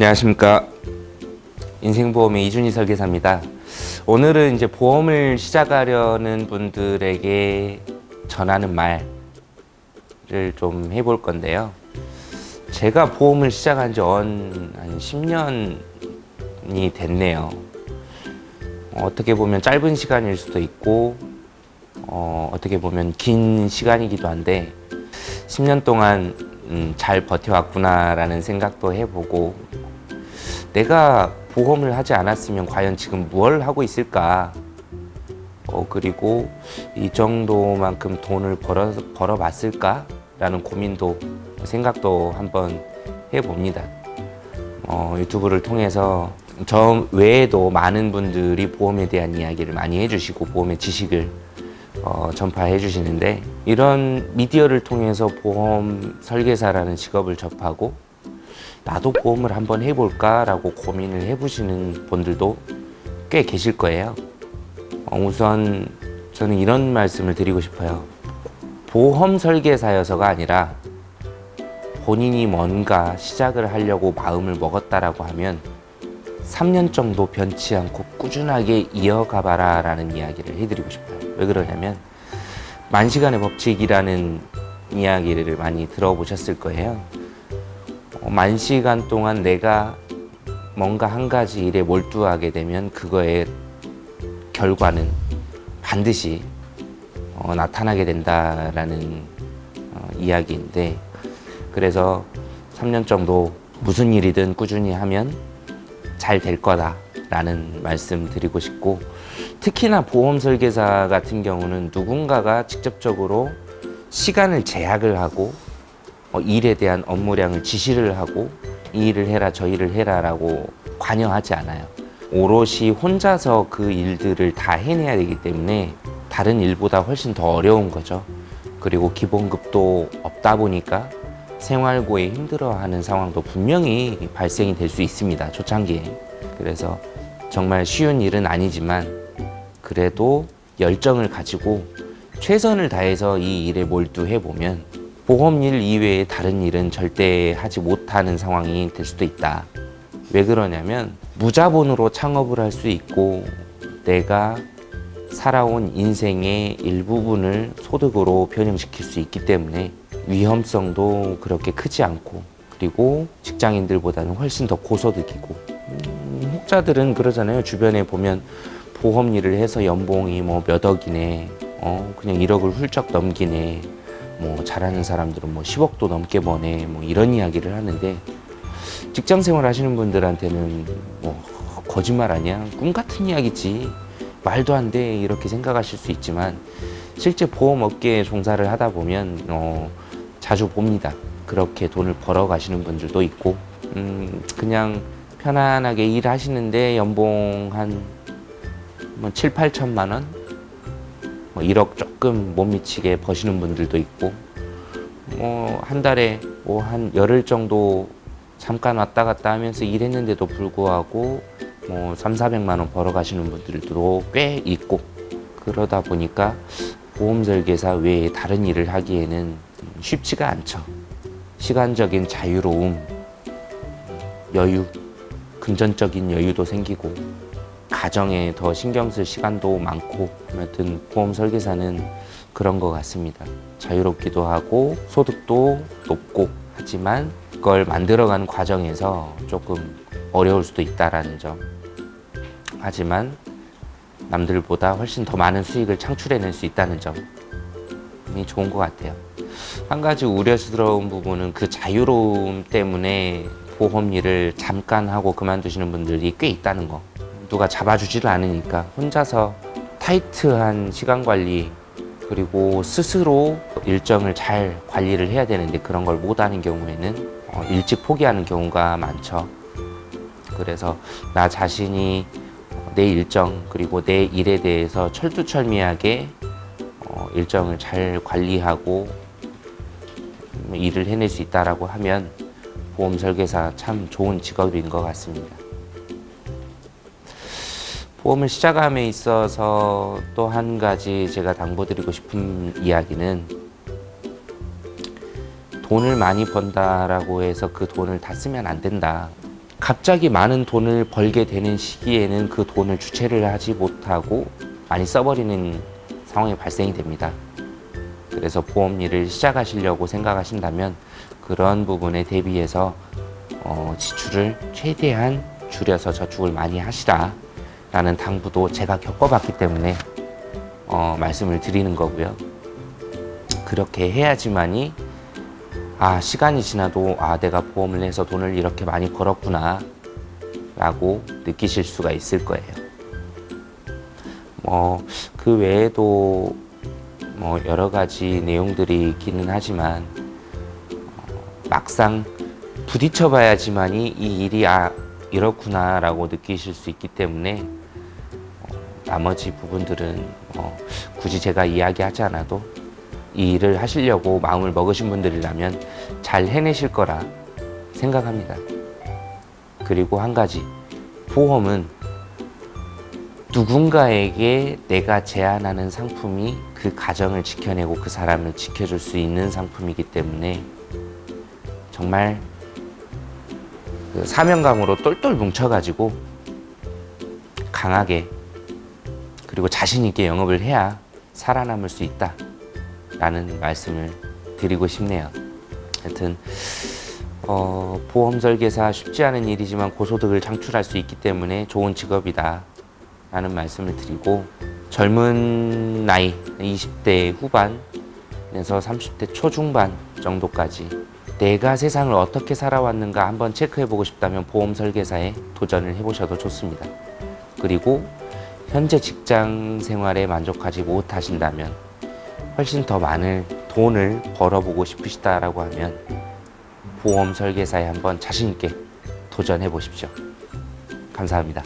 안녕하십니까 인생보험의 이준희 설계사입니다. 오늘은 이제 보험을 시작하려는 분들에게 전하는 말을 좀 해볼 건데요. 제가 보험을 시작한 지 한 10년이 됐네요. 어, 어떻게 보면 짧은 시간일 수도 있고 어, 어떻게 보면 긴 시간이기도 한데 10년 동안 음, 잘 버텨왔구나라는 생각도 해보고 내가 보험을 하지 않았으면 과연 지금 무엇을 하고 있을까? 어, 그리고 이 정도만큼 돈을 벌어, 벌어봤을까 라는 고민도 생각도 한번 해봅니다. 어, 유튜브를 통해서 저 외에도 많은 분들이 보험에 대한 이야기를 많이 해주시고 보험의 지식을 어, 전파해 주시는데 이런 미디어를 통해서 보험 설계사라는 직업을 접하고 나도 보험을 한번 해볼까라고 고민을 해보시는 분들도 꽤 계실 거예요. 어, 우선 저는 이런 말씀을 드리고 싶어요. 보험 설계사여서가 아니라 본인이 뭔가 시작을 하려고 마음을 먹었다라고 하면 3년 정도 변치 않고 꾸준하게 이어가 봐라 라는 이야기를 해드리고 싶어요. 왜 그러냐면 만시간의 법칙이라는 이야기를 많이 들어보셨을 거예요. 어, 만 시간 동안 내가 뭔가 한 가지 일에 몰두하게 되면 그거의 결과는 반드시 어, 나타나게 된다라는 어, 이야기인데 그래서 3년 정도 무슨 일이든 꾸준히 하면 잘 될 거다라는 말씀 드리고 싶고 특히나 보험 설계사 같은 경우는 누군가가 직접적으로 시간을 제약을 하고 어, 일에 대한 업무량을 지시를 하고 이 일을 해라 저 일을 해라라고 관여하지 않아요. 오롯이 혼자서 그 일들을 다 해내야 되기 때문에 다른 일보다 훨씬 더 어려운 거죠. 그리고 기본급도 없다 보니까 생활고에 힘들어하는 상황도 분명히 발생이 될 수 있습니다. 초창기에. 그래서 정말 쉬운 일은 아니지만 그래도 열정을 가지고 최선을 다해서 이 일에 몰두해 보면 보험 일 이외에 다른 일은 절대 하지 못하는 상황이 될 수도 있다. 왜 그러냐면 무자본으로 창업을 할 수 있고 내가 살아온 인생의 일부분을 소득으로 변형시킬 수 있기 때문에 위험성도 그렇게 크지 않고 그리고 직장인들보다는 훨씬 더 고소득이고. 음, 혹자들은 그러잖아요. 주변에 보면 보험 일을 해서 연봉이 뭐 몇 억이네. 어 그냥 1억을 훌쩍 넘기네 뭐 잘하는 사람들은 뭐 10억도 넘게 버네 뭐 이런 이야기를 하는데 직장 생활 하시는 분들한테는 뭐 거짓말 아니야? 꿈 같은 이야기지. 말도 안 돼. 이렇게 생각하실 수 있지만 실제 보험 업계에 종사를 하다 보면 어, 자주 봅니다. 그렇게 돈을 벌어 가시는 분들도 있고 음, 그냥 편안하게 일하시는데 연봉 한 뭐 7, 8천만 원, 뭐 1억 조금 못 미치게 버시는 분들도 있고 뭐 한 달에 뭐 한 열흘 정도 잠깐 왔다 갔다 하면서 일했는데도 불구하고 뭐 3, 400만 원 벌어 가시는 분들도 꽤 있고 그러다 보니까 보험 설계사 외에 다른 일을 하기에는 쉽지가 않죠. 시간적인 자유로움, 여유, 금전적인 여유도 생기고 가정에 더 신경 쓸 시간도 많고 아무튼 보험 설계사는 그런 것 같습니다. 자유롭기도 하고 소득도 높고 하지만 그걸 만들어가는 과정에서 조금 어려울 수도 있다라는 점. 하지만 남들보다 훨씬 더 많은 수익을 창출해낼 수 있다는 점이 좋은 것 같아요. 한 가지 우려스러운 부분은 그 자유로움 때문에 보험 일을 잠깐 하고 그만두시는 분들이 꽤 있다는 거. 누가 잡아주지를 않으니까 혼자서 타이트한 시간 관리 그리고 스스로 일정을 잘 관리를 해야 되는데 그런 걸 못하는 경우에는 어, 일찍 포기하는 경우가 많죠. 그래서 나 자신이 내 일정 그리고 내 일에 대해서 철두철미하게 어, 일정을 잘 관리하고 음, 일을 해낼 수 있다라고 하면 보험 설계사 참 좋은 직업인 것 같습니다. 보험을 시작함에 있어서 또 한 가지 제가 당부드리고 싶은 이야기는 돈을 많이 번다라고 해서 그 돈을 다 쓰면 안 된다. 갑자기 많은 돈을 벌게 되는 시기에는 그 돈을 주체를 하지 못하고 많이 써버리는 상황이 발생이 됩니다. 그래서 보험 일을 시작하시려고 생각하신다면 그런 부분에 대비해서 어, 지출을 최대한 줄여서 저축을 많이 하시라 라는 당부도 제가 겪어봤기 때문에 어, 말씀을 드리는 거고요. 그렇게 해야지만이 아 시간이 지나도 아 내가 보험을 내서 돈을 이렇게 많이 벌었구나 라고 느끼실 수가 있을 거예요. 뭐 그 외에도 뭐 여러 가지 내용들이 있기는 하지만 어, 막상 부딪혀 봐야지만이 이 일이 아 이렇구나 라고 느끼실 수 있기 때문에 어, 나머지 부분들은 어, 굳이 제가 이야기하지 않아도 이 일을 하시려고 마음을 먹으신 분들이라면 잘 해내실 거라 생각합니다. 그리고 한 가지 보험은 누군가에게 내가 제안하는 상품이 그 가정을 지켜내고 그 사람을 지켜줄 수 있는 상품이기 때문에 정말 그 사명감으로 똘똘 뭉쳐가지고 강하게 그리고 자신 있게 영업을 해야 살아남을 수 있다 라는 말씀을 드리고 싶네요. 하여튼 어, 보험 설계사 쉽지 않은 일이지만 고소득을 창출할 수 있기 때문에 좋은 직업이다. 라는 말씀을 드리고 젊은 나이 20대 후반에서 30대 초중반 정도까지 내가 세상을 어떻게 살아왔는가 한번 체크해 보고 싶다면 보험 설계사에 도전을 해 보셔도 좋습니다. 그리고 현재 직장 생활에 만족하지 못하신다면 훨씬 더 많은 돈을 벌어보고 싶으시다라고 하면 보험 설계사에 한번 자신 있게 도전해 보십시오. 감사합니다.